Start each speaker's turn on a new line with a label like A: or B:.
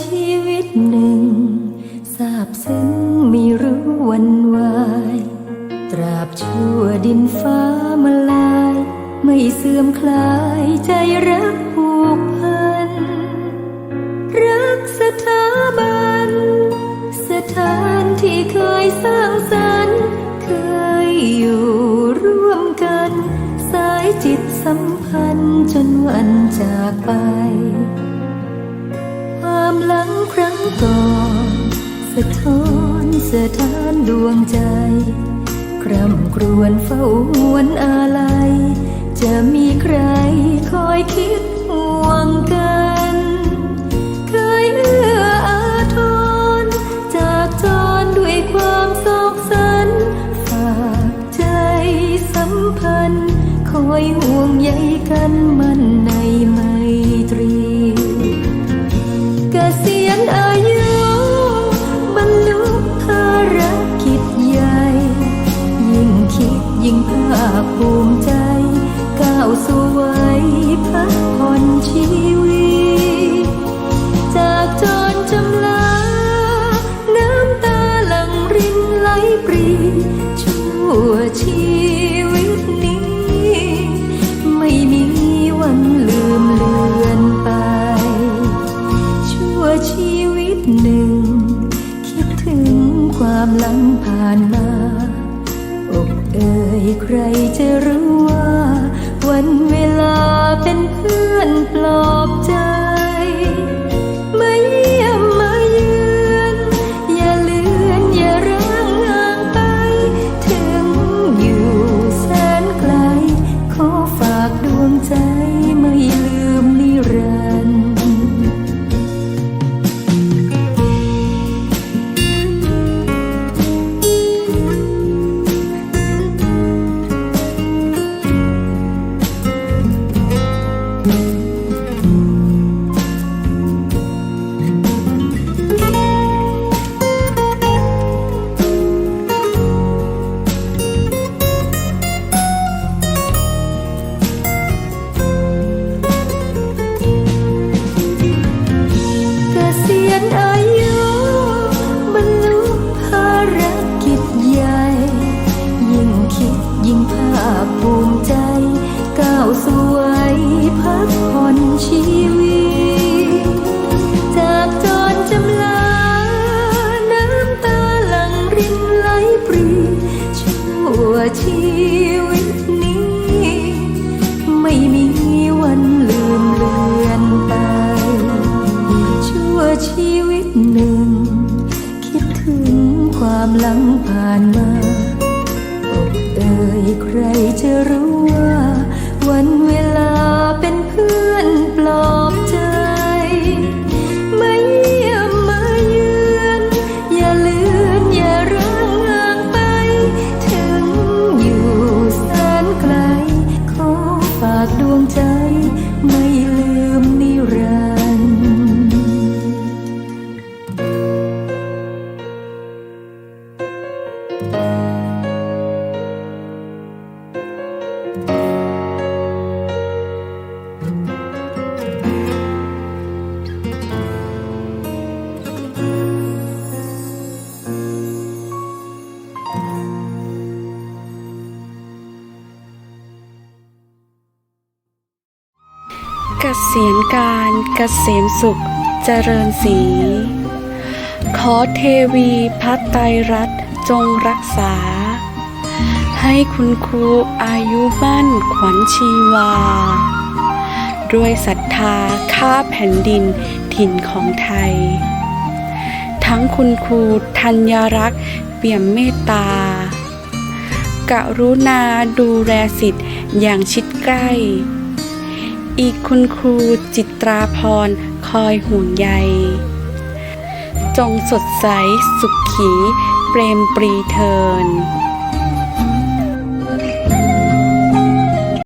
A: ชีวิตหนึ่งทราบซึ้งมีรู้วันวาย ตราบชั่วดินฟ้ามาลาย ไม่เสื่อมคลายใจรักผูกพัน รักสถาบัน สถานที่เคยสร้างสรรค์เคยอยู่ร่วมกัน สายจิตสัมพันธ์จนวันจากไป ความหลังครั้งก่อนสะท้อนสถานดวงใจ คร่ำครวญเฝ้าหวนอะไรจะมีใครคอยคิดห่วงกัน เคยเอื้ออาทรจากจรด้วยความโศกสัน ฝากใจสัมพันธ์คอยห่ว ชัวชีวิตนี้ ไม่มีวันลืมเลือนไป ชั่วชีวิตหนึ่ง คิดถึงความหลังผ่านมาอกเอ่ยใครจะรู้ว่าวันานมาอกเอ่ยใครจะรู้ว่า เก
B: ษียณการเกษมสุขเจริญศรีขอเทวีพัตไตรัตน์จงรักษา ให้คุณครูอายุมั่นขวัญชีวา ด้วยศรัทธาข้าแผ่นดินถิ่นของไทย ทั้งคุณครูธัญรักษ์เปี่ยมเมตตากรุณาดูแลสิทธิ์อย่างชิดใกล้ อีกคุณครูจิตราพรคอยห่วงใย จงสดใสสุขขี เปรมปรีเทิน